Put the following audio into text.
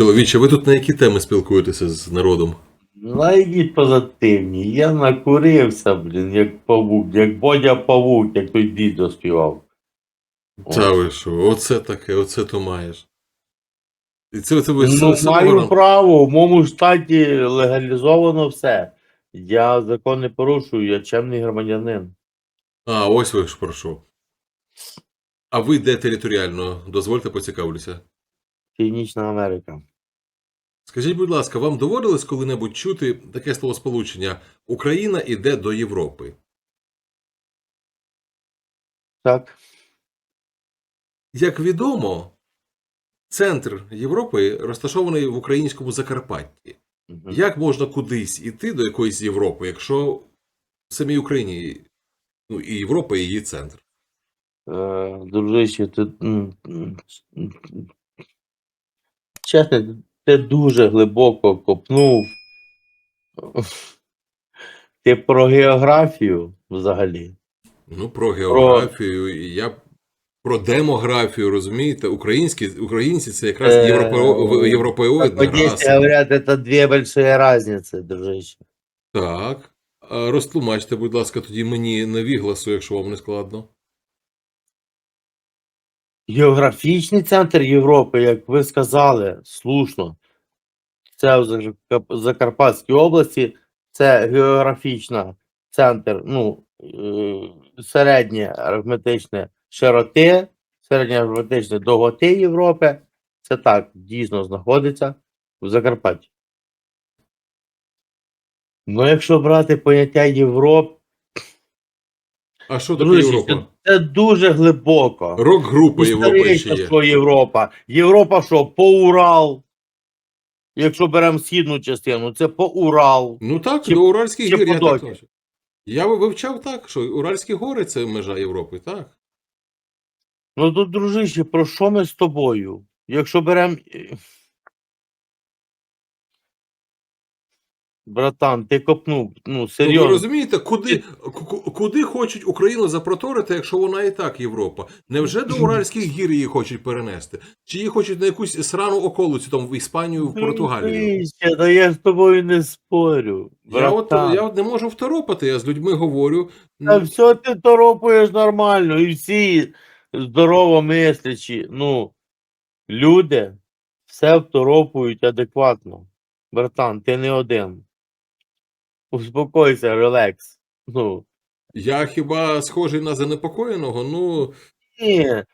Чоловіче, ви тут на які теми спілкуєтеся з народом? Найдіть позитивні. Я накурився, блін, як павук, як Бодя павук, як той дідо співав. Та ви що, оце таке, оце то маєш. І це, це ви з- Ну, самого маю ранку. право, в моєму штаті легалізовано все. Я закон не порушую, я чемний громадянин. А, ось ви ж про що. А ви де територіально? Дозвольте поцікавлюся. Північна Америка. Скажіть, будь ласка, вам доводилось коли-небудь чути таке словосполучення Україна іде до Європи? Так. Як відомо, центр Європи розташований в українському Закарпатті. Мгм. Як можна кудись іти до якоїсь Європи, якщо в самій Україні ну, і Європа, і її центр? Е, дружище, ти. Чесно, ти дуже глибоко копнув. Ти про географію взагалі. Ну, про географію, і я про демографію, розумієте? Українські, українці це якраз Е, європе, європеоїдна Как одессе раса. говорят, это две большие разницы, дружище. Так. Розтлумачте, будь ласка, тоді мені невігласу, якщо вам не складно. Географічний центр Європи, як ви сказали, слушно, це в Закарпатській області, це географічний центр, ну, е, середнє арифметичне широти, середнє арифметичне довготи Європи. Це так дійсно знаходиться в Закарпатті. Ну, якщо брати поняття Європи, А що таке друзі, Європа? це, це дуже глибоко. Рок-група Європи ще є. що Європа. Європа що, по Урал. Якщо беремо східну частину, це по Урал. Ну так, Чи- до Уральських чи гір я так. Я вивчав так, що Уральські гори це межа Європи, так. Ну тут, дружище, про що ми з тобою? Якщо беремо. Братан, ти копнув. Ну, Ну, ви серйозно. розумієте, куди, ку- куди хочуть Україну запроторити, якщо вона і так Європа? Невже до Уральських гір її хочуть перенести? Чи її хочуть на якусь срану околицю, там в Іспанію, в Португалію? Та я з тобою не спорю. Я от, я от не можу второпати, я з людьми говорю. Та все ти торопуєш нормально, і всі здорово мислячі, ну, люди все второпують адекватно. Братан, ти не один. Успокойся, релакс. Ну, Я хіба схожий на занепокоєного? Ну, ні,